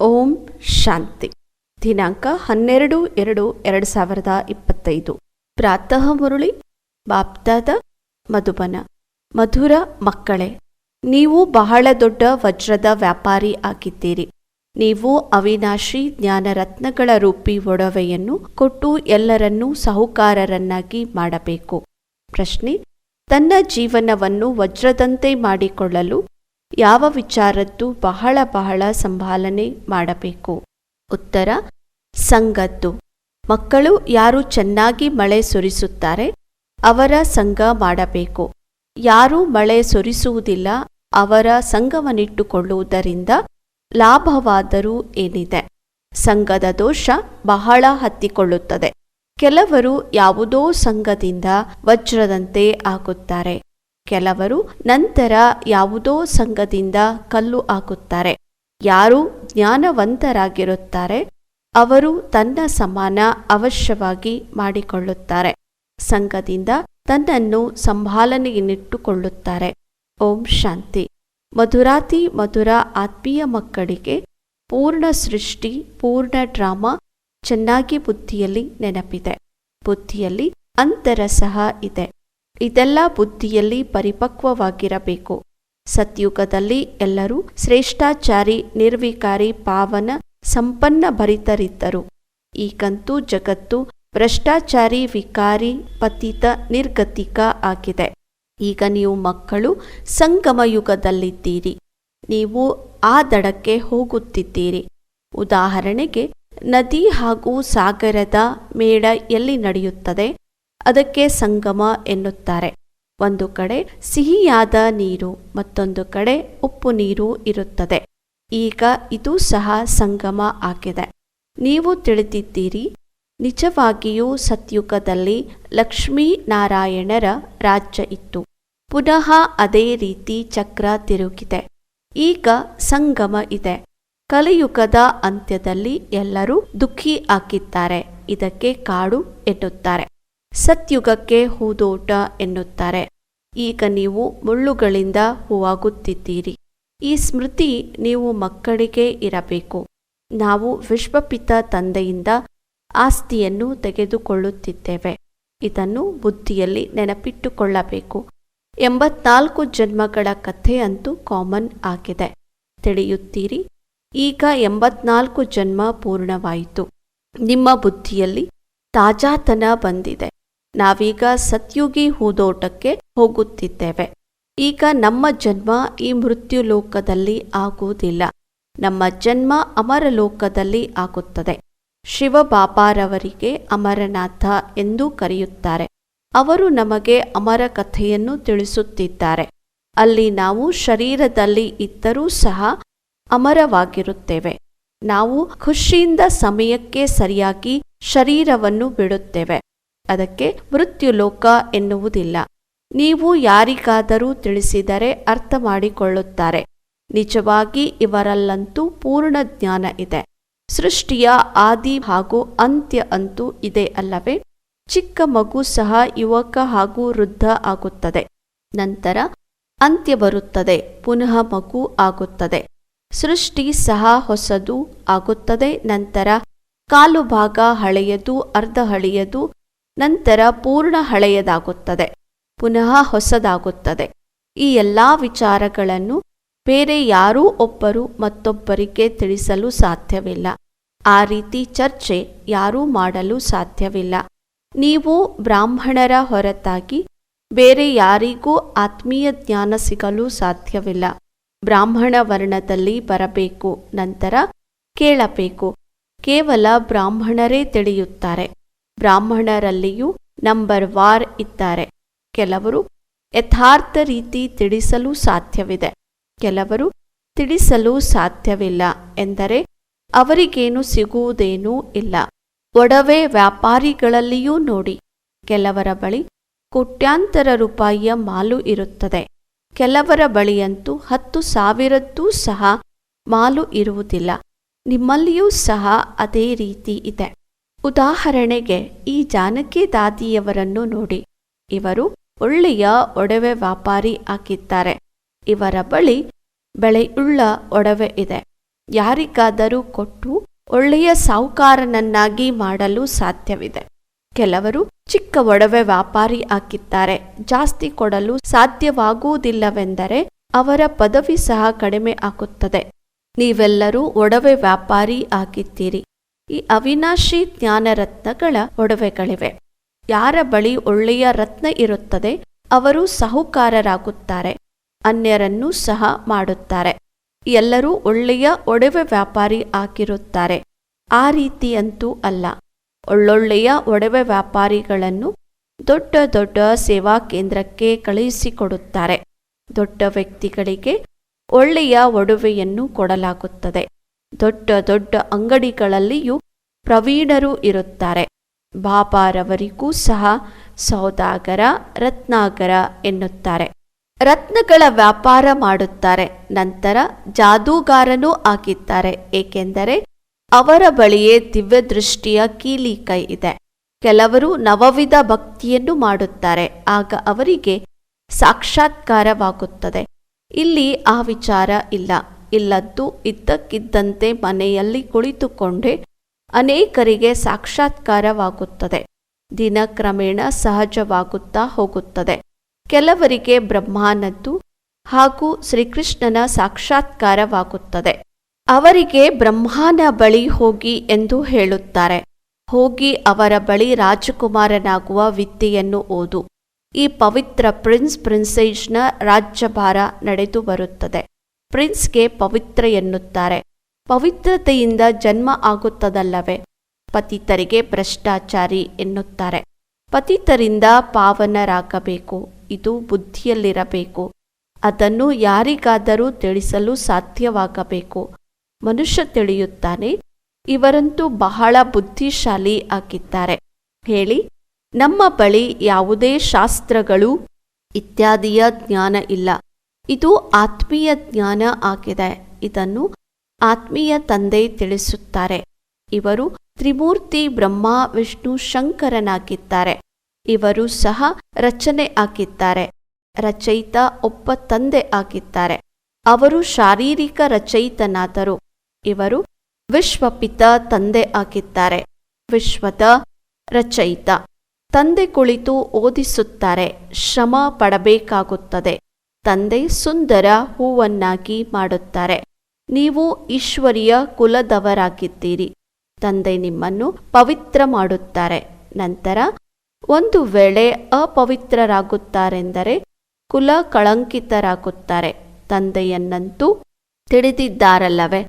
ಓಂ ಶಾಂತಿ. ದಿನಾಂಕ ಹನ್ನೆರಡು ಎರಡು ಎರಡು ಸಾವಿರದ ಇಪ್ಪತ್ತೈದು. ಪ್ರಾತಃ ಮುರುಳಿ ಬಾಪ್ದಾದ ಮಧುಬನ. ಮಧುರ ಮಕ್ಕಳೇ, ನೀವು ಬಹಳ ದೊಡ್ಡ ವಜ್ರದ ವ್ಯಾಪಾರಿ ಆಗಿದ್ದೀರಿ. ನೀವು ಅವಿನಾಶಿ ಜ್ಞಾನರತ್ನಗಳ ರೂಪಿ ಒಡವೆಯನ್ನು ಕೊಟ್ಟು ಎಲ್ಲರನ್ನೂ ಸಾಹುಕಾರರನ್ನಾಗಿ ಮಾಡಬೇಕು. ಪ್ರಶ್ನೆ, ತನ್ನ ಜೀವನವನ್ನು ವಜ್ರದಂತೆ ಮಾಡಿಕೊಳ್ಳಲು ಯಾವ ವಿಚಾರದ್ದು ಬಹಳ ಬಹಳ ಸಂಭಾಲನೆ ಮಾಡಬೇಕು? ಉತ್ತರ, ಸಂಘದ್ದು. ಮಕ್ಕಳು ಯಾರು ಚೆನ್ನಾಗಿ ಮಳೆ ಸುರಿಸುತ್ತಾರೆ, ಅವರ ಸಂಘ ಮಾಡಬೇಕು. ಯಾರು ಮಳೆ ಸುರಿಸುವುದಿಲ್ಲ, ಅವರ ಸಂಘವನ್ನಿಟ್ಟುಕೊಳ್ಳುವುದರಿಂದ ಲಾಭವಾದರೂ ಏನಿದೆ? ಸಂಘದ ದೋಷ ಬಹಳ ಹತ್ತಿಕೊಳ್ಳುತ್ತದೆ. ಕೆಲವರು ಯಾವುದೋ ಸಂಘದಿಂದ ವಜ್ರದಂತೆ ಆಗುತ್ತಾರೆ. ಕೆಲವರು ನಂತರ ಯಾವುದೋ ಸಂಘದಿಂದ ಕಲ್ಲು ಹಾಕುತ್ತಾರೆ. ಯಾರು ಜ್ಞಾನವಂತರಾಗಿರುತ್ತಾರೆ, ಅವರು ತನ್ನ ಸಮಾನ ಅವಶ್ಯವಾಗಿ ಮಾಡಿಕೊಳ್ಳುತ್ತಾರೆ. ಸಂಘದಿಂದ ತನ್ನನ್ನು ಸಂಭಾಲನೆಯನ್ನಿಟ್ಟುಕೊಳ್ಳುತ್ತಾರೆ. ಓಂ ಶಾಂತಿ. ಮಧುರಾತಿ ಮಧುರ ಆತ್ಮೀಯ ಮಕ್ಕಳಿಗೆ ಪೂರ್ಣ ಸೃಷ್ಟಿ, ಪೂರ್ಣ ಡ್ರಾಮಾ ಚೆನ್ನಾಗಿ ಬುದ್ಧಿಯಲ್ಲಿ ನೆನಪಿದೆ. ಬುದ್ಧಿಯಲ್ಲಿ ಅಂತರ ಸಹ ಇದೆ. ಇದೆಲ್ಲ ಬುದ್ಧಿಯಲ್ಲಿ ಪರಿಪಕ್ವವಾಗಿರಬೇಕು. ಸತ್ಯುಗದಲ್ಲಿ ಎಲ್ಲರೂ ಶ್ರೇಷ್ಠಾಚಾರಿ, ನಿರ್ವಿಕಾರಿ, ಪಾವನ, ಸಂಪನ್ನ ಭರಿತರಿದ್ದರು. ಈಗಂತೂ ಜಗತ್ತು ಭ್ರಷ್ಟಾಚಾರಿ, ವಿಕಾರಿ, ಪತಿತ, ನಿರ್ಗತಿಕ ಆಗಿದೆ. ಈಗ ನೀವು ಮಕ್ಕಳು ಸಂಗಮ ಯುಗದಲ್ಲಿದ್ದೀರಿ. ನೀವು ಆ ದಡಕ್ಕೆ ಹೋಗುತ್ತಿದ್ದೀರಿ. ಉದಾಹರಣೆಗೆ, ನದಿ ಹಾಗೂ ಸಾಗರದ ಮೇಳ ಎಲ್ಲಿ ನಡೆಯುತ್ತದೆ? ಅದಕ್ಕೆ ಸಂಗಮ ಎನ್ನುತ್ತಾರೆ. ಒಂದು ಕಡೆ ಸಿಹಿಯಾದ ನೀರು, ಮತ್ತೊಂದು ಕಡೆ ಉಪ್ಪು ನೀರು ಇರುತ್ತದೆ. ಈಗ ಇದು ಸಹ ಸಂಗಮ ಆಗಿದೆ. ನೀವು ತಿಳಿದಿದ್ದೀರಿ, ನಿಜವಾಗಿಯೂ ಸತ್ಯುಗದಲ್ಲಿ ಲಕ್ಷ್ಮೀ ನಾರಾಯಣರ ರಾಜ್ಯ ಇತ್ತು. ಪುನಃ ಅದೇ ರೀತಿ ಚಕ್ರ ತಿರುಗಿದೆ. ಈಗ ಸಂಗಮ ಇದೆ. ಕಲಿಯುಗದ ಅಂತ್ಯದಲ್ಲಿ ಎಲ್ಲರೂ ದುಃಖಿ ಆಗಿದ್ದಾರೆ. ಇದಕ್ಕೆ ಕಾಡು ಎನ್ನುತ್ತಾರೆ. ಸತ್ಯುಗಕ್ಕೆ ಹೂದೋಟ ಎನ್ನುತ್ತಾರೆ. ಈಗ ನೀವು ಮುಳ್ಳುಗಳಿಂದ ಹೂವಾಗುತ್ತಿದ್ದೀರಿ. ಈ ಸ್ಮೃತಿ ನೀವು ಮಕ್ಕಳಿಗೆ ಇರಬೇಕು. ನಾವು ವಿಶ್ವಪಿತ ತಂದೆಯಿಂದ ಆಸ್ತಿಯನ್ನು ತೆಗೆದುಕೊಳ್ಳುತ್ತಿದ್ದೇವೆ. ಇದನ್ನು ಬುದ್ಧಿಯಲ್ಲಿ ನೆನಪಿಟ್ಟುಕೊಳ್ಳಬೇಕು. ಎಂಬತ್ನಾಲ್ಕು ಜನ್ಮಗಳ ಕಥೆ ಅಂತೂ ಕಾಮನ್ ಆಗಿದೆ. ತಿಳಿಯುತ್ತೀರಿ, ಈಗ ಎಂಬತ್ನಾಲ್ಕು ಜನ್ಮ ಪೂರ್ಣವಾಯಿತು. ನಿಮ್ಮ ಬುದ್ಧಿಯಲ್ಲಿ ತಾಜಾತನ ಬಂದಿದೆ. ನಾವೀಗ ಸತ್ಯುಗಿ ಹೂದೋಟಕ್ಕೆ ಹೋಗುತ್ತಿದ್ದೇವೆ. ಈಗ ನಮ್ಮ ಜನ್ಮ ಈ ಮೃತ್ಯು ಲೋಕದಲ್ಲಿ ಆಗುವುದಿಲ್ಲ. ನಮ್ಮ ಜನ್ಮ ಅಮರ ಲೋಕದಲ್ಲಿ ಆಗುತ್ತದೆ. ಶಿವಬಾಬಾರವರಿಗೆ ಅಮರನಾಥ ಎಂದು ಕರೆಯುತ್ತಾರೆ. ಅವರು ನಮಗೆ ಅಮರ ಕಥೆಯನ್ನು ತಿಳಿಸುತ್ತಿದ್ದಾರೆ. ಅಲ್ಲಿ ನಾವು ಶರೀರದಲ್ಲಿ ಇದ್ದರೂ ಸಹ ಅಮರವಾಗಿರುತ್ತೇವೆ. ನಾವು ಖುಷಿಯಿಂದ ಸಮಯಕ್ಕೆ ಸರಿಯಾಗಿ ಶರೀರವನ್ನು ಬಿಡುತ್ತೇವೆ. ಅದಕ್ಕೆ ಮೃತ್ಯುಲೋಕ ಎನ್ನುವುದಿಲ್ಲ. ನೀವು ಯಾರಿಗಾದರೂ ತಿಳಿಸಿದರೆ ಅರ್ಥ ಮಾಡಿಕೊಳ್ಳುತ್ತಾರೆ ನಿಜವಾಗಿ ಇವರಲ್ಲಂತೂ ಪೂರ್ಣ ಜ್ಞಾನ ಇದೆ. ಸೃಷ್ಟಿಯ ಆದಿ ಹಾಗೂ ಅಂತ್ಯ ಅಂತೂ ಇದೆ ಅಲ್ಲವೇ? ಚಿಕ್ಕ ಮಗು ಸಹ ಯುವಕ ಹಾಗೂ ವೃದ್ಧ ಆಗುತ್ತದೆ. ನಂತರ ಅಂತ್ಯ ಬರುತ್ತದೆ, ಪುನಃ ಮಗು ಆಗುತ್ತದೆ. ಸೃಷ್ಟಿ ಸಹ ಹೊಸದು ಆಗುತ್ತದೆ, ನಂತರ ಕಾಲು ಭಾಗ ಹಳೆಯದು, ಅರ್ಧ ಹಳೆಯದು ನಂತರ ಪೂರ್ಣ ಹಳೆಯದಾಗುತ್ತದೆ, ಪುನಃ ಹೊಸದಾಗುತ್ತದೆ. ಈ ಎಲ್ಲ ವಿಚಾರಗಳನ್ನು ಬೇರೆ ಯಾರೂ ಒಬ್ಬರು ಮತ್ತೊಬ್ಬರಿಗೆ ತಿಳಿಸಲು ಸಾಧ್ಯವಿಲ್ಲ. ಆ ರೀತಿ ಚರ್ಚೆ ಯಾರೂ ಮಾಡಲು ಸಾಧ್ಯವಿಲ್ಲ. ನೀವು ಬ್ರಾಹ್ಮಣರ ಹೊರತಾಗಿ ಬೇರೆ ಯಾರಿಗೂ ಆತ್ಮೀಯ ಜ್ಞಾನ ಸಿಗಲು ಸಾಧ್ಯವಿಲ್ಲ. ಬ್ರಾಹ್ಮಣ ವರ್ಣದಲ್ಲಿ ಬರಬೇಕು, ನಂತರ ಕೇಳಬೇಕು. ಕೇವಲ ಬ್ರಾಹ್ಮಣರೇ ತಿಳಿಯುತ್ತಾರೆ. ಬ್ರಾಹ್ಮಣರಲ್ಲಿಯೂ ನಂಬರ್ ವಾರ್ ಇದ್ದಾರೆ. ಕೆಲವರು ಯಥಾರ್ಥ ರೀತಿ ತಿಳಿಸಲು ಸಾಧ್ಯವಿದೆ. ಕೆಲವರು ತಿಳಿಸಲು ಸಾಧ್ಯವಿಲ್ಲ ಎಂದರೆ ಅವರಿಗೇನು ಸಿಗುವುದೇನೂ ಇಲ್ಲ. ಒಡವೆ ವ್ಯಾಪಾರಿಗಳಲ್ಲಿಯೂ ನೋಡಿ. ಕೆಲವರ ಬಳಿ ಕೋಟ್ಯಾಂತರ ರೂಪಾಯಿಯ ಮಾಲು ಇರುತ್ತದೆ. ಕೆಲವರ ಬಳಿಯಂತೂ ಹತ್ತು ಸಾವಿರದ್ದೂ ಸಹ ಮಾಲು ಇರುವುದಿಲ್ಲ. ನಿಮ್ಮಲ್ಲಿಯೂ ಸಹ ಅದೇ ರೀತಿ ಇದೆ. ಉದಾಹರಣೆಗೆ, ಈ ಜಾನಕಿ ದಾದಿಯವರನ್ನು ನೋಡಿ. ಇವರು ಒಳ್ಳೆಯ ಒಡವೆ ವ್ಯಾಪಾರಿ ಆಗಿದ್ದಾರೆ. ಇವರ ಬಳಿ ಬೆಳೆಯುಳ್ಳ ಒಡವೆ ಇದೆ. ಯಾರಿಗಾದರೂ ಕೊಟ್ಟು ಒಳ್ಳೆಯ ಸಾಹುಕಾರನನ್ನಾಗಿ ಮಾಡಲು ಸಾಧ್ಯವಿದೆ. ಕೆಲವರು ಚಿಕ್ಕ ಒಡವೆ ವ್ಯಾಪಾರಿ ಆಗಿದ್ದಾರೆ. ಜಾಸ್ತಿ ಕೊಡಲು ಸಾಧ್ಯವಾಗುವುದಿಲ್ಲವೆಂದರೆ ಅವರ ಪದವಿ ಸಹ ಕಡಿಮೆ ಆಗುತ್ತದೆ. ನೀವೆಲ್ಲರೂ ಒಡವೆ ವ್ಯಾಪಾರಿ ಆಗಿದ್ದೀರಿ. ಈ ಅವಿನಾಶಿ ಜ್ಞಾನರತ್ನಗಳ ಒಡವೆಗಳಿವೆ. ಯಾರ ಬಳಿ ಒಳ್ಳೆಯ ರತ್ನ ಇರುತ್ತದೆ, ಅವರು ಸಾಹುಕಾರರಾಗುತ್ತಾರೆ, ಅನ್ಯರನ್ನು ಸಹ ಮಾಡುತ್ತಾರೆ. ಎಲ್ಲರೂ ಒಳ್ಳೆಯ ಒಡವೆ ವ್ಯಾಪಾರಿ ಆಗಿರುತ್ತಾರೆ. ಆ ರೀತಿಯಂತೂ ಅಲ್ಲ. ಒಳ್ಳೊಳ್ಳೆಯ ಒಡವೆ ವ್ಯಾಪಾರಿಗಳನ್ನು ದೊಡ್ಡ ದೊಡ್ಡ ಸೇವಾ ಕೇಂದ್ರಕ್ಕೆ ಕಳುಹಿಸಿಕೊಡುತ್ತಾರೆ. ದೊಡ್ಡ ವ್ಯಕ್ತಿಗಳಿಗೆ ಒಳ್ಳೆಯ ಒಡವೆಯನ್ನು ಕೊಡಲಾಗುತ್ತದೆ. ದೊಡ್ಡ ದೊಡ್ಡ ಅಂಗಡಿಗಳಲ್ಲಿಯೂ ಪ್ರವೀಣರು ಇರುತ್ತಾರೆ. ಬಾಬಾರವರಿಗೂ ಸಹ ಸೌದಾಗರ, ರತ್ನಾಗರ ಎನ್ನುತ್ತಾರೆ. ರತ್ನಗಳ ವ್ಯಾಪಾರ ಮಾಡುತ್ತಾರೆ. ನಂತರ ಜಾದೂಗಾರನೂ ಆಗಿದ್ದಾರೆ. ಏಕೆಂದರೆ ಅವರ ಬಳಿಯೇ ದಿವ್ಯದೃಷ್ಟಿಯ ಕೀಲಿ ಕೈ ಇದೆ. ಕೆಲವರು ನವವಿಧ ಭಕ್ತಿಯನ್ನು ಮಾಡುತ್ತಾರೆ. ಆಗ ಅವರಿಗೆ ಸಾಕ್ಷಾತ್ಕಾರವಾಗುತ್ತದೆ. ಇಲ್ಲಿ ಆ ವಿಚಾರ ಇಲ್ಲ. ಇಲ್ಲದ್ದು ಇದ್ದಕ್ಕಿದ್ದಂತೆ ಮನೆಯಲ್ಲಿ ಕುಳಿತುಕೊಂಡೇ ಅನೇಕರಿಗೆ ಸಾಕ್ಷಾತ್ಕಾರವಾಗುತ್ತದೆ. ದಿನಕ್ರಮೇಣ ಸಹಜವಾಗುತ್ತಾ ಹೋಗುತ್ತದೆ. ಕೆಲವರಿಗೆ ಬ್ರಹ್ಮಾನದ್ದು ಹಾಗೂ ಶ್ರೀಕೃಷ್ಣನ ಸಾಕ್ಷಾತ್ಕಾರವಾಗುತ್ತದೆ. ಅವರಿಗೆ ಬ್ರಹ್ಮಾನ ಬಳಿ ಹೋಗಿ ಎಂದು ಹೇಳುತ್ತಾರೆ. ಹೋಗಿ ಅವರ ಬಳಿ ರಾಜಕುಮಾರನಾಗುವ ವಿದ್ಯೆಯನ್ನು ಓದು. ಈ ಪವಿತ್ರ ಪ್ರಿನ್ಸ್ ಪ್ರಿನ್ಸೇಜ್ನ ರಾಜ್ಯಭಾರ ನಡೆದು ಬರುತ್ತದೆ. ಪ್ರಿನ್ಸ್ಗೆ ಪವಿತ್ರ ಎನ್ನುತ್ತಾರೆ. ಪವಿತ್ರತೆಯಿಂದ ಜನ್ಮ ಆಗುತ್ತದಲ್ಲವೇ? ಪತಿತರಿಗೆ ಭ್ರಷ್ಟಾಚಾರಿ ಎನ್ನುತ್ತಾರೆ. ಪತಿತರಿಂದ ಪಾವನರಾಗಬೇಕು. ಇದು ಬುದ್ಧಿಯಲ್ಲಿರಬೇಕು. ಅದನ್ನು ಯಾರಿಗಾದರೂ ತಿಳಿಸಲು ಸಾಧ್ಯವಾಗಬೇಕು. ಮನುಷ್ಯ ತಿಳಿಯುತ್ತಾನೆ, ಇವರಂತೂ ಬಹಳ ಬುದ್ಧಿಶಾಲಿ ಆಗಿದ್ದಾರೆ. ಹೇಳಿ, ನಮ್ಮ ಬಳಿ ಯಾವುದೇ ಶಾಸ್ತ್ರಗಳು ಇತ್ಯಾದಿಯ ಜ್ಞಾನ ಇಲ್ಲ. ಇದು ಆತ್ಮೀಯ ಜ್ಞಾನ ಆಗಿದೆ. ಇದನ್ನು ಆತ್ಮೀಯ ತಂದೆ ತಿಳಿಸುತ್ತಾರೆ. ಇವರು ತ್ರಿಮೂರ್ತಿ ಬ್ರಹ್ಮ, ವಿಷ್ಣು, ಶಂಕರನಾಗಿದ್ದಾರೆ. ಇವರು ಸಹ ರಚನೆ ಆಗಿದ್ದಾರೆ. ರಚಯಿತ ಒಪ್ಪ ತಂದೆ ಆಗಿದ್ದಾರೆ. ಅವರು ಶಾರೀರಿಕ ರಚಯಿತನಾದರು. ಇವರು ವಿಶ್ವಪಿತ ತಂದೆ ಆಗಿದ್ದಾರೆ. ವಿಶ್ವದ ರಚಯಿತ ತಂದೆ ಕುಳಿತು ಓದಿಸುತ್ತಾರೆ. ಶ್ರಮ ಪಡಬೇಕಾಗುತ್ತದೆ. ತಂದೆ ಸುಂದರ ಹೂವನ್ನಾಗಿ ಮಾಡುತ್ತಾರೆ. ನೀವು ಈಶ್ವರಿಯ ಕುಲದವರಾಗಿದ್ದೀರಿ. ತಂದೆ ನಿಮ್ಮನ್ನು ಪವಿತ್ರ ಮಾಡುತ್ತಾರೆ. ನಂತರ ಒಂದು ವೇಳೆ ಅಪವಿತ್ರರಾಗುತ್ತಾರೆಂದರೆ ಕುಲ ಕಳಂಕಿತರಾಗುತ್ತಾರೆ. ತಂದೆಯನ್ನಂತೂ ತಿಳಿದಿದ್ದಾರಲ್ಲವೇ.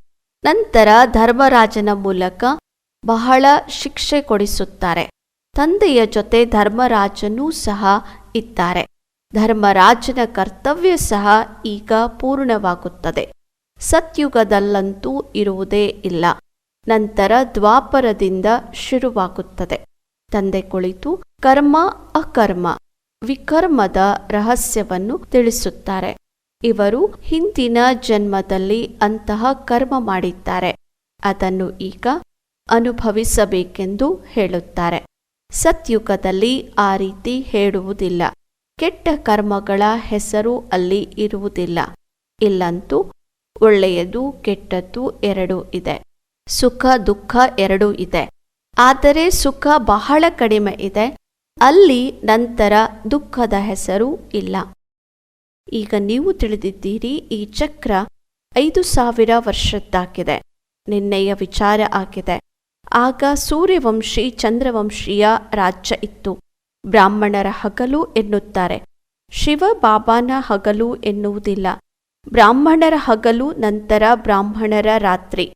ನಂತರ ಧರ್ಮರಾಜನ ಮೂಲಕ ಬಹಳ ಶಿಕ್ಷೆ ಕೊಡಿಸುತ್ತಾರೆ. ತಂದೆಯ ಜೊತೆ ಧರ್ಮರಾಜನೂ ಸಹ ಇದ್ದಾರೆ. ಧರ್ಮರಾಜನ ಕರ್ತವ್ಯ ಸಹ ಈಗ ಪೂರ್ಣವಾಗುತ್ತದೆ. ಸತ್ಯುಗದಲ್ಲಂತೂ ಇರುವುದೇ ಇಲ್ಲ. ನಂತರ ದ್ವಾಪರದಿಂದ ಶುರುವಾಗುತ್ತದೆ. ತಂದೆ ಕುಳಿತು ಕರ್ಮ ಅಕರ್ಮ, ವಿಕರ್ಮದ ರಹಸ್ಯವನ್ನು ತಿಳಿಸುತ್ತಾರೆ. ಇವರು ಹಿಂದಿನ ಜನ್ಮದಲ್ಲಿ ಅಂತಹ ಕರ್ಮ ಮಾಡಿದ್ದಾರೆ. ಅದನ್ನು ಈಗ ಅನುಭವಿಸಬೇಕೆಂದು ಹೇಳುತ್ತಾರೆ. ಸತ್ಯುಗದಲ್ಲಿ ಆ ರೀತಿ ಹೇಳುವುದಿಲ್ಲ. ಕೆಟ್ಟ ಕರ್ಮಗಳ ಹೆಸರು ಅಲ್ಲಿ ಇರುವುದಿಲ್ಲ. ಇಲ್ಲಂತೂ ಒಳ್ಳೆಯದು, ಕೆಟ್ಟದ್ದು ಎರಡೂ ಇದೆ. ಸುಖ, ದುಃಖ ಎರಡೂ ಇದೆ. ಆದರೆ ಸುಖ ಬಹಳ ಕಡಿಮೆ ಇದೆ. ಅಲ್ಲಿ ನಂತರ ದುಃಖದ ಹೆಸರು ಇಲ್ಲ. ಈಗ ನೀವು ತಿಳಿದಿದ್ದೀರಿ, ಈ ಚಕ್ರ ಐದು ಸಾವಿರ ವರ್ಷದ್ದಾಗಿದೆ. ನಿನ್ನೆಯ ವಿಚಾರ ಆಗಿದೆ. ಆಗ ಸೂರ್ಯವಂಶಿ ಚಂದ್ರವಂಶಿಯ ರಾಜ್ಯ ಇತ್ತು. ಬ್ರಾಹ್ಮಣರ ಹಗಲು ಎನ್ನುತ್ತಾರೆ. ಶಿವ ಬಾಬಾನ ಹಗಲು ಎನ್ನುವುದಿಲ್ಲ. ಬ್ರಾಹ್ಮಣರ ಹಗಲು ನಂತರ ಬ್ರಾಹ್ಮಣರ ರಾತ್ರಿ.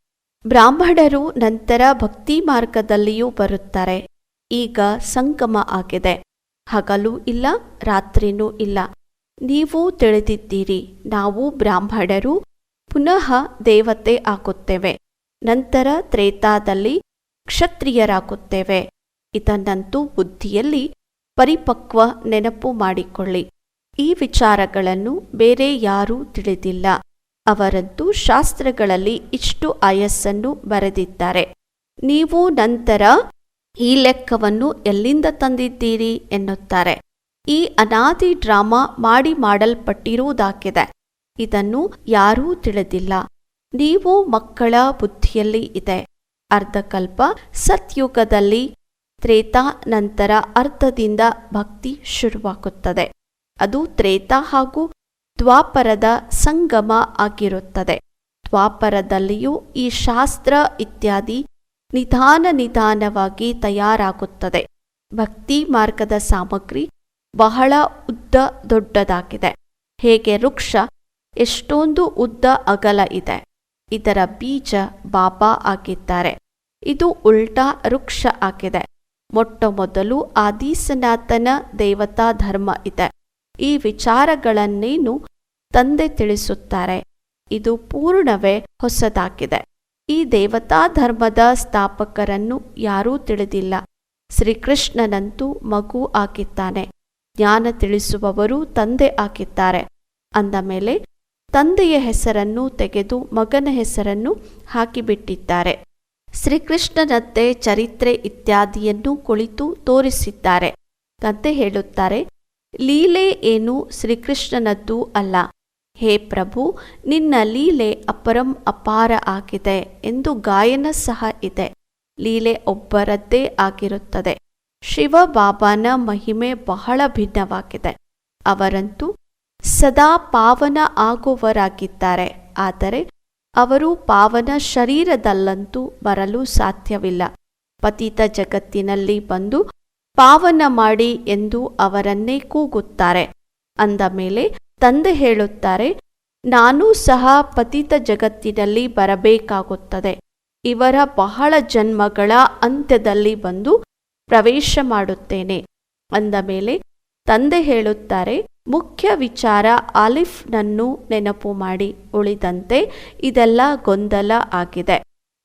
ಬ್ರಾಹ್ಮಣರು ನಂತರ ಭಕ್ತಿ ಮಾರ್ಗದಲ್ಲಿಯೂ ಬರುತ್ತಾರೆ. ಈಗ ಸಂಗಮ ಆಗಿದೆ. ಹಗಲು ಇಲ್ಲ, ರಾತ್ರಿನೂ ಇಲ್ಲ. ನೀವು ತಿಳಿದಿದ್ದೀರಿ, ನಾವು ಬ್ರಾಹ್ಮಣರು, ಪುನಃ ದೇವತೆ ಆಗುತ್ತೇವೆ. ನಂತರ ತ್ರೇತಾದಲ್ಲಿ ಕ್ಷತ್ರಿಯರಾಗುತ್ತೇವೆ. ಇದನ್ನಂತೂ ಬುದ್ಧಿಯಲ್ಲಿ ಪರಿಪಕ್ವ ನೆನಪು ಮಾಡಿಕೊಳ್ಳಿ. ಈ ವಿಚಾರಗಳನ್ನು ಬೇರೆ ಯಾರೂ ತಿಳಿದಿಲ್ಲ. ಅವರಂತೂ ಶಾಸ್ತ್ರಗಳಲ್ಲಿ ಇಷ್ಟು ಆಯಸ್ಸನ್ನು ಬರೆದಿದ್ದಾರೆ. ನೀವು ನಂತರ ಈ ಲೆಕ್ಕವನ್ನು ಎಲ್ಲಿಂದ ತಂದಿದ್ದೀರಿ ಎನ್ನುತ್ತಾರೆ. ಈ ಅನಾದಿ ಡ್ರಾಮಾ ಮಾಡಿ ಮಾಡಲ್ಪಟ್ಟಿರುವುದಾಗಿದೆ. ಇದನ್ನು ಯಾರೂ ತಿಳಿದಿಲ್ಲ. ನೀವು ಮಕ್ಕಳ ಬುದ್ಧಿಯಲ್ಲಿ ಇದೆ. ಅರ್ಧಕಲ್ಪ ಸತ್ಯುಗದಲ್ಲಿ ತ್ರೇತಾ ನಂತರ ಅರ್ಧದಿಂದ ಭಕ್ತಿ ಶುರುವಾಗುತ್ತದೆ. ಅದು ತ್ರೇತಾ ಹಾಗೂ ದ್ವಾಪರದ ಸಂಗಮ ಆಗಿರುತ್ತದೆ. ದ್ವಾಪರದಲ್ಲಿಯೂ ಈ ಶಾಸ್ತ್ರ ಇತ್ಯಾದಿ ನಿಧಾನ ನಿಧಾನವಾಗಿ ತಯಾರಾಗುತ್ತದೆ. ಭಕ್ತಿ ಮಾರ್ಗದ ಸಾಮಗ್ರಿ ಬಹಳ ಉದ್ದ ದೊಡ್ಡದಾಗಿದೆ. ಹೇಗೆ ವೃಕ್ಷ ಎಷ್ಟೊಂದು ಉದ್ದ ಅಗಲ ಇದೆ. ಇದರ ಬೀಜ ಬಾಬಾ ಆಗಿದ್ದಾರೆ. ಇದು ಉಲ್ಟಾ ವೃಕ್ಷ ಆಗಿದೆ. ಮೊಟ್ಟ ಮೊದಲು ಆದಿಸನಾತನ ದೇವತಾ ಧರ್ಮ ಇದೆ. ಈ ವಿಚಾರಗಳನ್ನೇನು ತಂದೆ ತಿಳಿಸುತ್ತಾರೆ? ಇದು ಪೂರ್ಣವೇ ಹೊಸದಾಗಿದೆ. ಈ ದೇವತಾ ಧರ್ಮದ ಸ್ಥಾಪಕರನ್ನು ಯಾರೂ ತಿಳಿದಿಲ್ಲ. ಶ್ರೀಕೃಷ್ಣನಂತೂ ಮಗು ಆಗಿದ್ದಾನೆ. ಜ್ಞಾನ ತಿಳಿಸುವವರು ತಂದೆ ಆಗಿದ್ದಾರೆ. ಅಂದ ಮೇಲೆ ತಂದೆಯ ಹೆಸರನ್ನು ತೆಗೆದು ಮಗನ ಹೆಸರನ್ನು ಹಾಕಿಬಿಟ್ಟಿದ್ದಾರೆ. ಶ್ರೀಕೃಷ್ಣನಂತೆ ಚರಿತ್ರೆ ಇತ್ಯಾದಿಯನ್ನು ಕುಳಿತು ತೋರಿಸಿದ್ದಾರೆ. ಅಂತೆ ಹೇಳುತ್ತಾರೆ, ಲೀಲೆ ಏನು ಶ್ರೀಕೃಷ್ಣನದ್ದು ಅಲ್ಲ. ಹೇ ಪ್ರಭು, ನಿನ್ನ ಲೀಲೆ ಅಪರಂ ಅಪಾರ ಆಗಿದೆ ಎಂದು ಗಾಯನ ಸಹ ಇದೆ. ಲೀಲೆ ಒಬ್ಬರದ್ದೇ ಆಗಿರುತ್ತದೆ. ಶಿವ ಬಾಬಾನ ಮಹಿಮೆ ಬಹಳ ಭಿನ್ನವಾಗಿದೆ. ಅವರಂತೂ ಸದಾ ಪಾವನ ಆಗುವರಾಗಿದ್ದಾರೆ ಆದರೆ ಅವರು ಪಾವನ ಶರೀರದಲ್ಲಂತೂ ಬರಲು ಸಾಧ್ಯವಿಲ್ಲ. ಪತಿತ ಜಗತ್ತಿನಲ್ಲಿ ಬಂದು ಪಾವನ ಮಾಡಿ ಎಂದು ಅವರನ್ನೇ ಕೂಗುತ್ತಾರೆ. ಅಂದ ಮೇಲೆ ತಂದೆ ಹೇಳುತ್ತಾರೆ, ನಾನೂ ಸಹ ಪತಿತ ಜಗತ್ತಿನಲ್ಲಿ ಬರಬೇಕಾಗುತ್ತದೆ. ಇವರ ಬಹಳ ಜನ್ಮಗಳ ಅಂತ್ಯದಲ್ಲಿ ಬಂದು ಪ್ರವೇಶ ಮಾಡುತ್ತೇನೆ. ಅಂದ ಮೇಲೆ ತಂದೆ ಹೇಳುತ್ತಾರೆ, ಮುಖ್ಯ ವಿಚಾರ ಆಲಿಫ್ನನ್ನು ನೆನಪು ಮಾಡಿ, ಉಳಿದಂತೆ ಇದೆಲ್ಲ ಗೊಂದಲ ಆಗಿದೆ.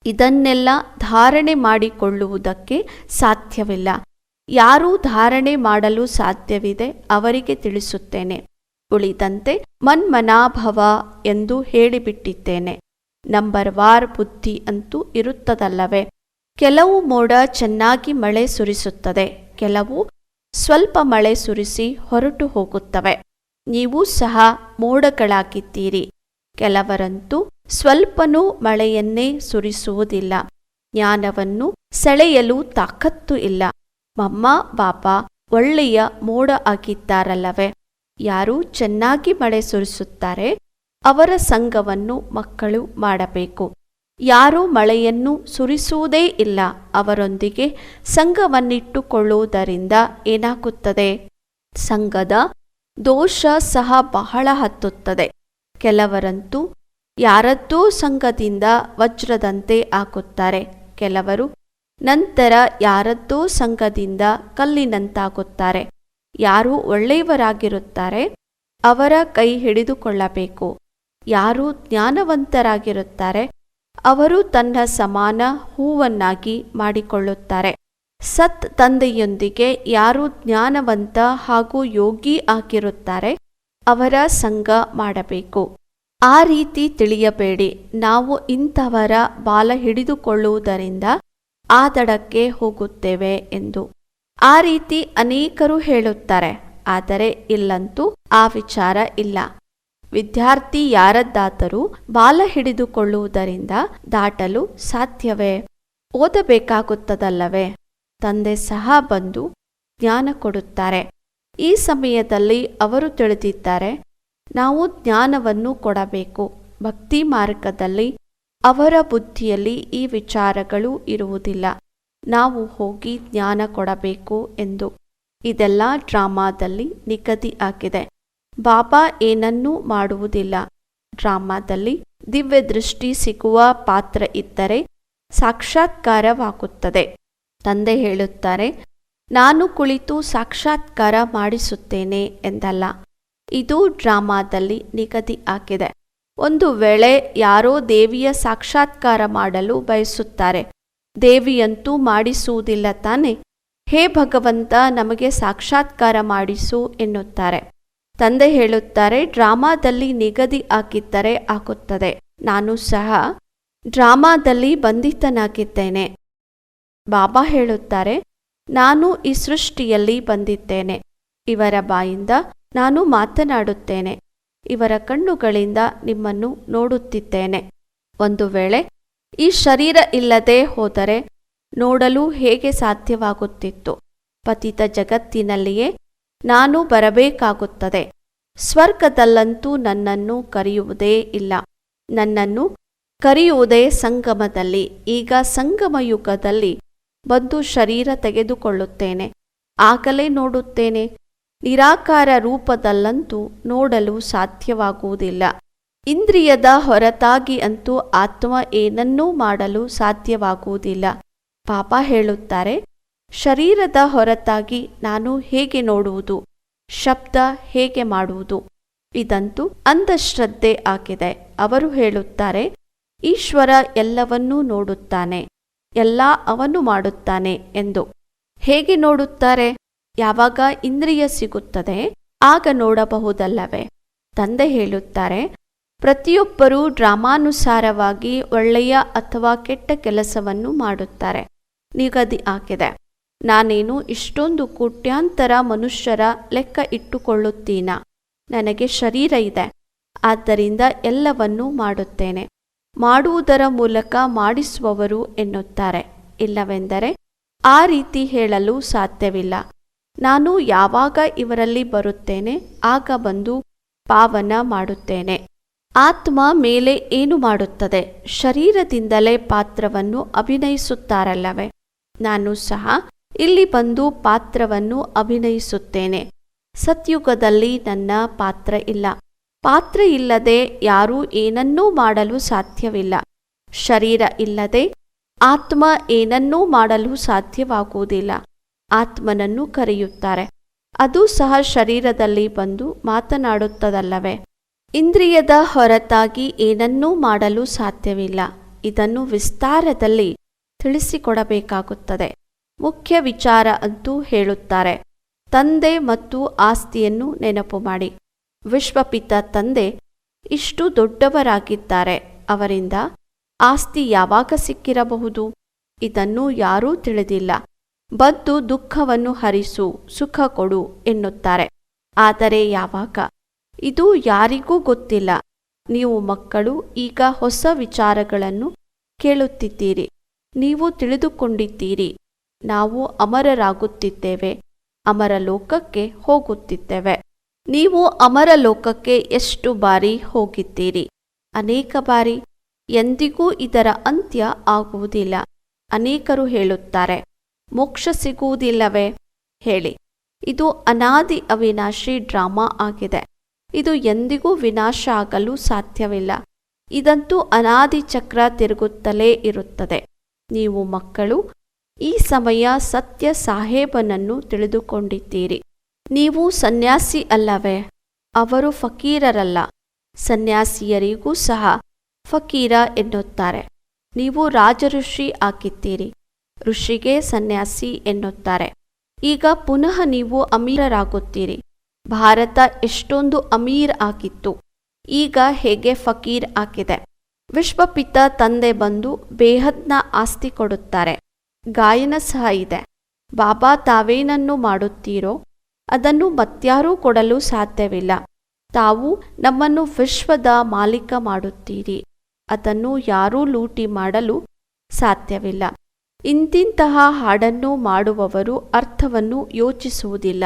ಇದನ್ನೆಲ್ಲ ಧಾರಣೆ ಮಾಡಿಕೊಳ್ಳುವುದಕ್ಕೆ ಸಾಧ್ಯವಿಲ್ಲ. ಯಾರೂ ಧಾರಣೆ ಮಾಡಲು ಸಾಧ್ಯವಿದೆ, ಅವರಿಗೆ ತಿಳಿಸುತ್ತೇನೆ. ಉಳಿದಂತೆ ಮನ್ಮನಾಭವ ಎಂದು ಹೇಳಿಬಿಟ್ಟಿದ್ದೇನೆ. ನಂಬರ್ ವಾರ್ ಬುದ್ಧಿ ಅಂತೂ ಇರುತ್ತದಲ್ಲವೇ? ಕೆಲವು ಮೋಡ ಚೆನ್ನಾಗಿ ಮಳೆ ಸುರಿಸುತ್ತದೆ, ಕೆಲವು ಸ್ವಲ್ಪ ಮಳೆ ಸುರಿಸಿ ಹೊರಟು ಹೋಗುತ್ತವೆ. ನೀವು ಸಹ ಮೋಡಗಳಾಗಿದ್ದೀರಿ. ಕೆಲವರಂತೂ ಸ್ವಲ್ಪನೂ ಮಳೆಯನ್ನೇ ಸುರಿಸುವುದಿಲ್ಲ. ಜ್ಞಾನವನ್ನು ಸೆಳೆಯಲು ತಾಕತ್ತು ಇಲ್ಲ. ಮಮ್ಮ ಬಾಪ ಒಳ್ಳೆಯ ಮೋಡ ಆಗಿದ್ದಾರಲ್ಲವೇ? ಯಾರು ಚೆನ್ನಾಗಿ ಮಳೆ ಸುರಿಸುತ್ತಾರೆ, ಅವರ ಸಂಘವನ್ನು ಮಕ್ಕಳು ಮಾಡಬೇಕು. ಯಾರು ಮಳೆಯನ್ನು ಸುರಿಸುವುದೇ ಇಲ್ಲ. ಅವರೊಂದಿಗೆ ಸಂಘವನ್ನಿಟ್ಟುಕೊಳ್ಳುವುದರಿಂದ ಏನಾಗುತ್ತದೆ? ಸಂಘದ ದೋಷ ಸಹ ಬಹಳ ಹತ್ತುತ್ತದೆ. ಕೆಲವರಂತೂ ಯಾರದ್ದೋ ಸಂಘದಿಂದ ವಜ್ರದಂತೆ ಆಗುತ್ತಾರೆ. ಕೆಲವರು ನಂತರ ಯಾರದ್ದೋ ಸಂಘದಿಂದ ಕಲ್ಲಿನಂತಾಗುತ್ತಾರೆ. ಯಾರು ಒಳ್ಳೆಯವರಾಗಿರುತ್ತಾರೆ, ಅವರ ಕೈ ಹಿಡಿದುಕೊಳ್ಳಬೇಕು. ಯಾರು ಜ್ಞಾನವಂತರಾಗಿರುತ್ತಾರೆ ಅವರು ತನ್ನ ಸಮಾನ ಹೂವನ್ನಾಗಿ ಮಾಡಿಕೊಳ್ಳುತ್ತಾರೆ. ಸತ್ ತಂದೆಯೊಂದಿಗೆ ಯಾರು ಜ್ಞಾನವಂತ ಹಾಗೂ ಯೋಗಿ ಆಗಿರುತ್ತಾರೆ. ಅವರ ಸಂಘ ಮಾಡಬೇಕು. ಆ ರೀತಿ ತಿಳಿಯಬೇಡಿ. ನಾವು ಇಂಥವರ ಬಾಲ ಹಿಡಿದುಕೊಳ್ಳುವುದರಿಂದ ಆ ದಡಕ್ಕೆ ಹೋಗುತ್ತೇವೆ ಎಂದು. ಆ ರೀತಿ ಅನೇಕರು ಹೇಳುತ್ತಾರೆ. ಆದರೆ ಇಲ್ಲಂತೂ ಆ ವಿಚಾರ ಇಲ್ಲ. ವಿದ್ಯಾರ್ಥಿ ಯಾರದ್ದಾದರೂ ಬಾಲ ಹಿಡಿದುಕೊಳ್ಳುವುದರಿಂದ ದಾಟಲು ಸಾಧ್ಯವೇ? ಓದಬೇಕಾಗುತ್ತದಲ್ಲವೇ? ತಂದೆ ಸಹ ಬಂದು ಜ್ಞಾನ ಕೊಡುತ್ತಾರೆ. ಈ ಸಮಯದಲ್ಲಿ ಅವರು ತಿಳಿದಿದ್ದಾರೆ, ನಾವು ಜ್ಞಾನವನ್ನು ಕೊಡಬೇಕು. ಭಕ್ತಿ ಮಾರ್ಗದಲ್ಲಿ ಅವರ ಬುದ್ಧಿಯಲ್ಲಿ ಈ ವಿಚಾರಗಳು ಇರುವುದಿಲ್ಲ. ನಾವು ಹೋಗಿ ಜ್ಞಾನ ಕೊಡಬೇಕು ಎಂದು. ಇದೆಲ್ಲ ಡ್ರಾಮಾದಲ್ಲಿ ನಿಗದಿ ಆಗಿದೆ. ಬಾಬಾ ಏನನ್ನೂ ಮಾಡುವುದಿಲ್ಲ. ಡ್ರಾಮಾದಲ್ಲಿ ದಿವ್ಯ ದೃಷ್ಟಿ ಸಿಗುವ ಪಾತ್ರ ಇದ್ದರೆ ಸಾಕ್ಷಾತ್ಕಾರವಾಗುತ್ತದೆ. ತಂದೆ ಹೇಳುತ್ತಾರೆ, ನಾನು ಕುಳಿತು ಸಾಕ್ಷಾತ್ಕಾರ ಮಾಡಿಸುತ್ತೇನೆ ಎಂದಲ್ಲ. ಇದು ಡ್ರಾಮಾದಲ್ಲಿ ನಿಗದಿ ಆಗಿದೆ. ಒಂದು ವೇಳೆ ಯಾರೋ ದೇವಿಯ ಸಾಕ್ಷಾತ್ಕಾರ ಮಾಡಲು ಬಯಸುತ್ತಾರೆ. ದೇವಿಯಂತೂ ಮಾಡಿಸುವುದಿಲ್ಲ ತಾನೆ. ಹೇ ಭಗವಂತ, ನಮಗೆ ಸಾಕ್ಷಾತ್ಕಾರ ಮಾಡಿಸು ಎನ್ನುತ್ತಾರೆ. ತಂದೆ ಹೇಳುತ್ತಾರೆ, ಡ್ರಾಮಾದಲ್ಲಿ ನಿಗದಿ ಹಾಕಿದ್ದರೆ ಆಗುತ್ತದೆ ನಾನು ಸಹ ಡ್ರಾಮಾದಲ್ಲಿ ಬಂಧಿತನಾಗಿದ್ದೇನೆ. ಬಾಬಾ ಹೇಳುತ್ತಾರೆ, ನಾನು ಈ ಸೃಷ್ಟಿಯಲ್ಲಿ ಬಂದಿದ್ದೇನೆ. ಇವರ ಬಾಯಿಂದ ನಾನು ಮಾತನಾಡುತ್ತೇನೆ. ಇವರ ಕಣ್ಣುಗಳಿಂದ ನಿಮ್ಮನ್ನು ನೋಡುತ್ತಿದ್ದೇನೆ. ಒಂದು ವೇಳೆ ಈ ಶರೀರ ಇಲ್ಲದೆ ಹೋದರೆ ನೋಡಲು ಹೇಗೆ ಸಾಧ್ಯವಾಗುತ್ತಿತ್ತು? ಪತಿತ ಜಗತ್ತಿನಲ್ಲಿಯೇ ನಾನು ಬರಬೇಕಾಗುತ್ತದೆ. ಸ್ವರ್ಗದಲ್ಲಂತೂ ನನ್ನನ್ನು ಕರೆಯುವುದೇ ಇಲ್ಲ. ನನ್ನನ್ನು ಕರೆಯುವುದೇ ಸಂಗಮದಲ್ಲಿ. ಈಗ ಸಂಗಮ ಯುಗದಲ್ಲಿ ಬಂದು ಶರೀರ ತೆಗೆದುಕೊಳ್ಳುತ್ತೇನೆ. ಆಗಲೇ ನೋಡುತ್ತೇನೆ. ನಿರಾಕಾರ ರೂಪದಲ್ಲಂತೂ ನೋಡಲು ಸಾಧ್ಯವಾಗುವುದಿಲ್ಲ. ಇಂದ್ರಿಯದ ಹೊರತಾಗಿ ಅಂತೂ ಆತ್ಮ ಏನನ್ನೂ ಮಾಡಲು ಸಾಧ್ಯವಾಗುವುದಿಲ್ಲ. ಪಾಪ ಹೇಳುತ್ತಾರೆ ಶರೀರದ ಹೊರತಾಗಿ ನಾನು ಹೇಗೆ ನೋಡುವುದು? ಶಬ್ದ ಹೇಗೆ ಮಾಡುವುದು? ಇದಂತೂ ಅಂಧಶ್ರದ್ಧೆ ಆಗಿದೆ. ಅವರು ಹೇಳುತ್ತಾರೆ, ಈಶ್ವರ ಎಲ್ಲವನ್ನೂ ನೋಡುತ್ತಾನೆ, ಎಲ್ಲ ಅವನು ಮಾಡುತ್ತಾನೆ ಎಂದು. ಹೇಗೆ ನೋಡುತ್ತಾರೆ? ಯಾವಾಗ ಇಂದ್ರಿಯ ಸಿಗುತ್ತದೆ, ಆಗ ನೋಡಬಹುದಲ್ಲವೇ? ತಂದೆ ಹೇಳುತ್ತಾರೆ, ಪ್ರತಿಯೊಬ್ಬರೂ ಡ್ರಾಮಾನುಸಾರವಾಗಿ ಒಳ್ಳೆಯ ಅಥವಾ ಕೆಟ್ಟ ಕೆಲಸವನ್ನು ಮಾಡುತ್ತಾರೆ. ನಿಗದಿ ಆಗಿದೆ. ನಾನೇನು ಇಷ್ಟೊಂದು ಕೋಟ್ಯಾಂತರ ಮನುಷ್ಯರ ಲೆಕ್ಕ ಇಟ್ಟುಕೊಳ್ಳುತ್ತೀನ? ನನಗೆ ಶರೀರ ಇದೆ, ಆದ್ದರಿಂದ ಎಲ್ಲವನ್ನೂ ಮಾಡುತ್ತೇನೆ. ಮಾಡುವುದರ ಮೂಲಕ ಮಾಡಿಸುವವರು ಎನ್ನುತ್ತಾರೆ. ಇಲ್ಲವೆಂದರೆ ಆ ರೀತಿ ಹೇಳಲು ಸಾಧ್ಯವಿಲ್ಲ. ನಾನು ಯಾವಾಗ ಇವರಲ್ಲಿ ಬರುತ್ತೇನೆ, ಆಗ ಬಂದು ಪಾವನ ಮಾಡುತ್ತೇನೆ. ಆತ್ಮ ಮೇಲೆ ಏನು ಮಾಡುತ್ತದೆ? ಶರೀರದಿಂದಲೇ ಪಾತ್ರವನ್ನು ಅಭಿನಯಿಸುತ್ತಾರಲ್ಲವೇ? ನಾನು ಸಹ ಇಲ್ಲಿ ಬಂದು ಪಾತ್ರವನ್ನು ಅಭಿನಯಿಸುತ್ತೇನೆ. ಸತ್ಯುಗದಲ್ಲಿ ನನ್ನ ಪಾತ್ರ ಇಲ್ಲ. ಪಾತ್ರ ಇಲ್ಲದೆ ಯಾರೂ ಏನನ್ನೂ ಮಾಡಲು ಸಾಧ್ಯವಿಲ್ಲ. ಶರೀರ ಇಲ್ಲದೆ ಆತ್ಮ ಏನನ್ನೂ ಮಾಡಲು ಸಾಧ್ಯವಾಗುವುದಿಲ್ಲ. ಆತ್ಮನನ್ನು ಕರೆಯುತ್ತಾರೆ. ಅದು ಸಹ ಶರೀರದಲ್ಲಿ ಬಂದು ಮಾತನಾಡುತ್ತದಲ್ಲವೇ? ಇಂದ್ರಿಯದ ಹೊರತಾಗಿ ಏನನ್ನೂ ಮಾಡಲು ಸಾಧ್ಯವಿಲ್ಲ. ಇದನ್ನು ವಿಸ್ತಾರದಲ್ಲಿ ತಿಳಿಸಿಕೊಡಬೇಕಾಗುತ್ತದೆ. ಮುಖ್ಯ ವಿಚಾರ ಅಂತೂ ಹೇಳುತ್ತಾರೆ. ತಂದೆ ಮತ್ತು ಆಸ್ತಿಯನ್ನು ನೆನಪು ಮಾಡಿ. ವಿಶ್ವಪಿತ ತಂದೆ ಇಷ್ಟು ದೊಡ್ಡವರಾಗಿದ್ದಾರೆ. ಅವರಿಂದ ಆಸ್ತಿ ಯಾವಾಗ ಸಿಕ್ಕಿರಬಹುದು? ಇದನ್ನು ಯಾರೂ ತಿಳಿದಿಲ್ಲ. ಬದ್ದು ದುಃಖವನ್ನು ಹರಿಸು, ಸುಖ ಕೊಡು ಎನ್ನುತ್ತಾರೆ. ಆದರೆ ಯಾವಾಗ? ಇದು ಯಾರಿಗೂ ಗೊತ್ತಿಲ್ಲ. ನೀವು ಮಕ್ಕಳು, ಈಗ ಹೊಸ ವಿಚಾರಗಳನ್ನು ಕೇಳುತ್ತಿದ್ದೀರಿ. ನೀವು ತಿಳಿದುಕೊಂಡಿದ್ದೀರಿ. ನಾವು ಅಮರರಾಗುತ್ತಿದ್ದೇವೆ. ಅಮರ ಲೋಕಕ್ಕೆ ಹೋಗುತ್ತಿದ್ದೇವೆ. ನೀವು ಅಮರ ಲೋಕಕ್ಕೆ ಎಷ್ಟು ಬಾರಿ ಹೋಗಿದ್ದೀರಿ? ಅನೇಕ ಬಾರಿ. ಎಂದಿಗೂ ಇದರ ಅಂತ್ಯ ಆಗುವುದಿಲ್ಲ. ಅನೇಕರು ಹೇಳುತ್ತಾರೆ, ಮೋಕ್ಷ ಸಿಗುವುದಿಲ್ಲವೇ? ಹೇಳಿ. ಇದು ಅನಾದಿ ಅವಿನಾಶಿ ಡ್ರಾಮಾ ಆಗಿದೆ. ಇದು ಎಂದಿಗೂ ವಿನಾಶ ಆಗಲು ಸಾಧ್ಯವಿಲ್ಲ. ಇದಂತೂ ಅನಾದಿ ಚಕ್ರ ತಿರುಗುತ್ತಲೇ ಇರುತ್ತದೆ. ನೀವು ಮಕ್ಕಳು ಈ ಸಮಯ ಸತ್ಯ ಸಾಹೇಬನನ್ನು ತಿಳಿದುಕೊಂಡಿದ್ದೀರಿ. ನೀವು ಸನ್ಯಾಸಿ ಅಲ್ಲವೇ? ಅವರು ಫಕೀರರಲ್ಲ. ಸನ್ಯಾಸಿಯರಿಗೂ ಸಹ ಫಕೀರ ಎನ್ನುತ್ತಾರೆ. ನೀವು ರಾಜಋಷಿ ಆಗಿದ್ದೀರಿ. ಋಷಿಗೆ ಸನ್ಯಾಸಿ ಎನ್ನುತ್ತಾರೆ. ಈಗ ಪುನಃ ನೀವು ಅಮೀರರಾಗುತ್ತೀರಿ. ಭಾರತ ಎಷ್ಟೊಂದು ಅಮೀರ್ ಆಗಿತ್ತು. ಈಗ ಹೇಗೆ ಫಕೀರ್ ಆಗಿದೆ? ವಿಶ್ವಪಿತ ತಂದೆ ಬಂದು ಬೇಹದ್ನ ಆಸ್ತಿ ಕೊಡುತ್ತಾರೆ. ಗಾಯನ ಸಹ ಇದೆ. ಬಾಬಾ, ತಾವೇನನ್ನು ಮಾಡುತ್ತೀರೋ, ಅದನ್ನು ಮತ್ಯಾರೂ ಕೊಡಲು ಸಾಧ್ಯವಿಲ್ಲ. ತಾವು ನಮ್ಮನ್ನು ವಿಶ್ವದ ಮಾಲೀಕ ಮಾಡುತ್ತೀರಿ. ಅದನ್ನು ಯಾರೂ ಲೂಟಿ ಮಾಡಲು ಸಾಧ್ಯವಿಲ್ಲ. ಇಂತಿಂತಹ ಹಾಡನ್ನು ಮಾಡುವವರು ಅರ್ಥವನ್ನು ಯೋಚಿಸುವುದಿಲ್ಲ.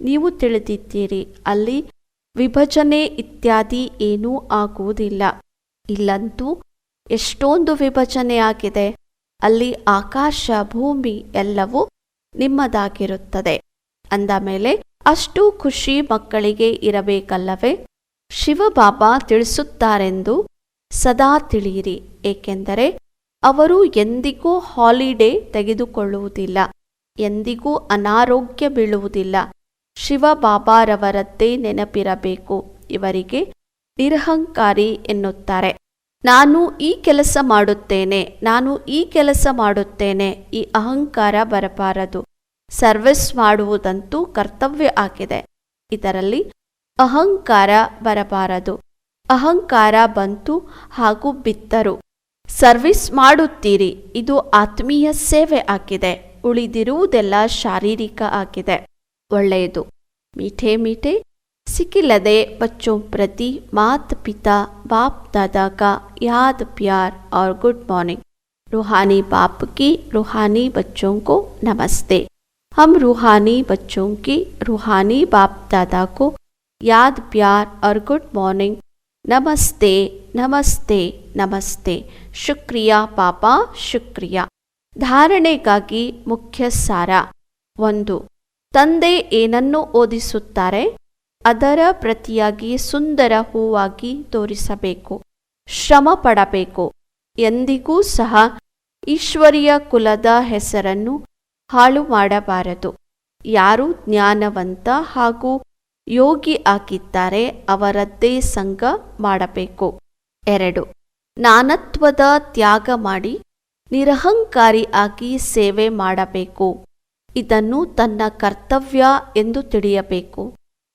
ನೀವು ತಿಳಿದಿದ್ದೀರಿ, ಅಲ್ಲಿ ವಿಭಜನೆ ಇತ್ಯಾದಿ ಏನೂ ಆಗುವುದಿಲ್ಲ. ಇಲ್ಲಂತೂ ಎಷ್ಟೊಂದು ವಿಭಜನೆ ಆಗಿದೆ ಅಲ್ಲಿ ಆಕಾಶ ಭೂಮಿ ಎಲ್ಲವೂ ನಿಮ್ಮದಾಗಿರುತ್ತದೆ. ಅಂದ ಮೇಲೆ, ಅಷ್ಟು ಖುಷಿ ಮಕ್ಕಳಿಗೆ ಇರಬೇಕಲ್ಲವೇ? ಶಿವಬಾಬಾ ತಿಳಿಸುತ್ತಾರೆಂದು ಸದಾ ತಿಳಿಯಿರಿ, ಏಕೆಂದರೆ ಅವರು ಎಂದಿಗೂ ಹಾಲಿಡೇ ತೆಗೆದುಕೊಳ್ಳುವುದಿಲ್ಲ, ಎಂದಿಗೂ ಅನಾರೋಗ್ಯ ಬೀಳುವುದಿಲ್ಲ. ಶಿವಬಾಬಾರವರದ್ದೇ ನೆನಪಿರಬೇಕು, ಇವರಿಗೆ ನಿರಹಂಕಾರಿ ಎನ್ನುತ್ತಾರೆ. ನಾನು ಈ ಕೆಲಸ ಮಾಡುತ್ತೇನೆ, ನಾನು ಈ ಕೆಲಸ ಮಾಡುತ್ತೇನೆ, ಈ ಅಹಂಕಾರ ಬರಬಾರದು. ಸರ್ವಿಸ್ ಮಾಡುವುದಂತೂ ಕರ್ತವ್ಯ ಆಗಿದೆ. ಇದರಲ್ಲಿ ಅಹಂಕಾರ ಬರಬಾರದು. ಅಹಂಕಾರ ಬಂತು ಹಾಗೂ ಬಿತ್ತರು. ಸರ್ವಿಸ್ ಮಾಡುತ್ತೀರಿ, ಇದು ಆತ್ಮೀಯ ಸೇವೆ ಆಗಿದೆ, ಉಳಿದಿರುವುದೆಲ್ಲ ಶಾರೀರಿಕ ಆಗಿದೆ. ಒಳ್ಳೆಯದು. ಮೀಠೆ ಮೀಠೆ सिकिलदे बच्चों प्रति माता पिता बाप दादा का याद प्यार और गुड मॉर्निंग रूहानी बाप की रूहानी बच्चों को नमस्ते हम रूहानी बच्चों की रूहानी बाप दादा को याद प्यार और गुड मॉर्निंग ನಮಸ್ತೆ ನಮಸ್ತೆ ನಮಸ್ತೆ ಶುಕ್ರಿಯಾ ಪಾಪ ಶುಕ್ರಿಯಾ ಧಾರಣೆಗಾಗಿ ಮುಖ್ಯ ಸಾರ ಒಂದು ತಂದೆ ಏನನ್ನು ಓದಿಸುತ್ತಾರೆ ಅದರ ಪ್ರತಿಯಾಗಿ ಸುಂದರ ಹೂವಾಗಿ ತೋರಿಸಬೇಕು. ಶ್ರಮ ಪಡಬೇಕು. ಎಂದಿಗೂ ಸಹ ಈಶ್ವರಿಯ ಕುಲದ ಹೆಸರನ್ನು ಹಾಳು ಮಾಡಬಾರದು. ಯಾರು ಜ್ಞಾನವಂತ ಹಾಗೂ ಯೋಗಿ ಆಗಿದ್ದಾರೆ ಅವರದ್ದೇ ಸಂಘ ಮಾಡಬೇಕು. ಎರಡು ನಾನತ್ವದ ತ್ಯಾಗ ಮಾಡಿ ನಿರಹಂಕಾರಿ ಆಗಿ ಸೇವೆ ಮಾಡಬೇಕು. ಇದನ್ನು ತನ್ನ ಕರ್ತವ್ಯ ಎಂದು ತಿಳಿಯಬೇಕು.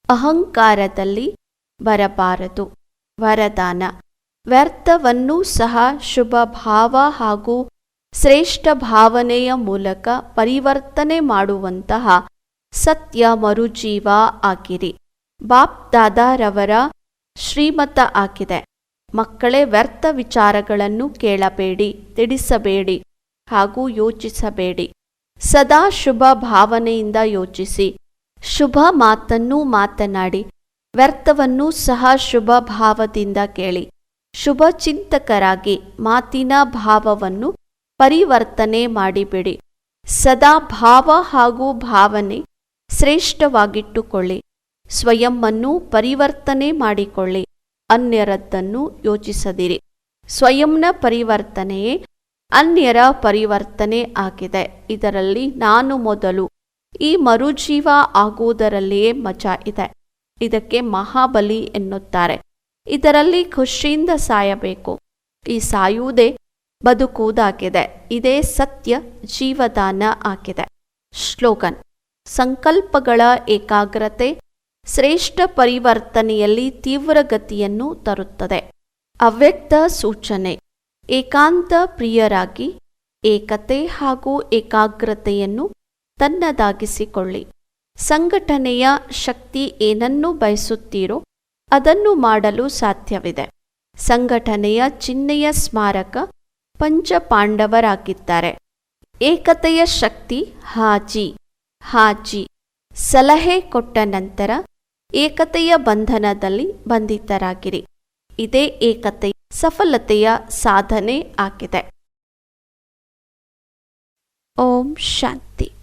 ಅಹಂಕಾರದಲ್ಲಿ ಬರಬಾರದು. ವರದಾನ. ವ್ಯರ್ಥವನ್ನೂ ಸಹ ಶುಭ ಭಾವ ಹಾಗೂ ಶ್ರೇಷ್ಠ ಭಾವನೆಯ ಮೂಲಕ ಪರಿವರ್ತನೆ ಮಾಡುವಂತಹ ಸತ್ಯ ಮರುಜೀವ ಆಗಿರಿ ಬಾಪ್ ದಾದಾರವರ ಶ್ರೀಮತ ಆಗಿದೆ. ಮಕ್ಕಳೇ ವ್ಯರ್ಥ ವಿಚಾರಗಳನ್ನು ಕೇಳಬೇಡಿ, ತಿಳಿಸಬೇಡಿ ಹಾಗೂ ಯೋಚಿಸಬೇಡಿ. ಸದಾ ಶುಭ ಭಾವನೆಯಿಂದ ಯೋಚಿಸಿ. ಶುಭ ಮಾತನ್ನೂ ಮಾತನಾಡಿ, ವ್ಯರ್ಥವನ್ನೂ ಸಹ ಶುಭ ಭಾವದಿಂದ ಕೇಳಿ. ಶುಭ ಚಿಂತಕರಾಗಿ ಮಾತಿನ ಭಾವವನ್ನು ಪರಿವರ್ತನೆ ಮಾಡಿಬಿಡಿ. ಸದಾ ಭಾವ ಹಾಗೂ ಭಾವನೆ ಶ್ರೇಷ್ಠವಾಗಿಟ್ಟುಕೊಳ್ಳಿ. ಸ್ವಯಂವನ್ನು ಪರಿವರ್ತನೆ ಮಾಡಿಕೊಳ್ಳಿ. ಅನ್ಯರದ್ದನ್ನು ಯೋಚಿಸದಿರಿ. ಸ್ವಯಂನ ಪರಿವರ್ತನೆಯೇ ಅನ್ಯರ ಪರಿವರ್ತನೆ ಆಗಿದೆ. ಇದರಲ್ಲಿ ನಾನು ಮೊದಲು ಈ ಮರುಜೀವ ಆಗುವುದರಲ್ಲಿಯೇ ಮಜಾ ಇದೆ. ಇದಕ್ಕೆ ಮಹಾಬಲಿ ಎನ್ನುತ್ತಾರೆ. ಇದರಲ್ಲಿ ಖುಷಿಯಿಂದ ಸಾಯಬೇಕು. ಈ ಸಾಯುವುದೇ ಬದುಕುವುದಾಗಿದೆ. ಇದೇ ಸತ್ಯ ಜೀವದಾನ ಆಗಿದೆ. ಶ್ಲೋಗನ್ ಸಂಕಲ್ಪಗಳ ಏಕಾಗ್ರತೆ ಶ್ರೇಷ್ಠ ಪರಿವರ್ತನೆಯಲ್ಲಿ ತೀವ್ರಗತಿಯನ್ನು ತರುತ್ತದೆ. ಅವ್ಯಕ್ತ ಸೂಚನೆ, ಏಕಾಂತ ಪ್ರಿಯರಾಗಿ ಏಕತೆ ಹಾಗೂ ಏಕಾಗ್ರತೆಯನ್ನು ತನ್ನದಾಗಿಸಿಕೊಳ್ಳಿ. ಸಂಘಟನೆಯ ಶಕ್ತಿ ಏನನ್ನು ಬಯಸುತ್ತೀರೋ ಅದನ್ನು ಮಾಡಲು ಸಾಧ್ಯವಿದೆ. ಸಂಘಟನೆಯ ಚಿಹ್ನೆಯ ಸ್ಮಾರಕ ಪಂಚಪಾಂಡವರಾಗಿದ್ದಾರೆ. ಏಕತೆಯ ಶಕ್ತಿ ಹಾಜಿ. ಹಾಜಿ ಸಲಹೆ ಕೊಟ್ಟ ನಂತರ ಏಕತೆಯ ಬಂಧನದಲ್ಲಿ ಬಂಧಿತರಾಗಿರಿ. ಇದೇ ಏಕತೆ ಸಫಲತೆಯ ಸಾಧನೆ ಆಗಿದೆ. ಓಂ ಶಾಂತಿ.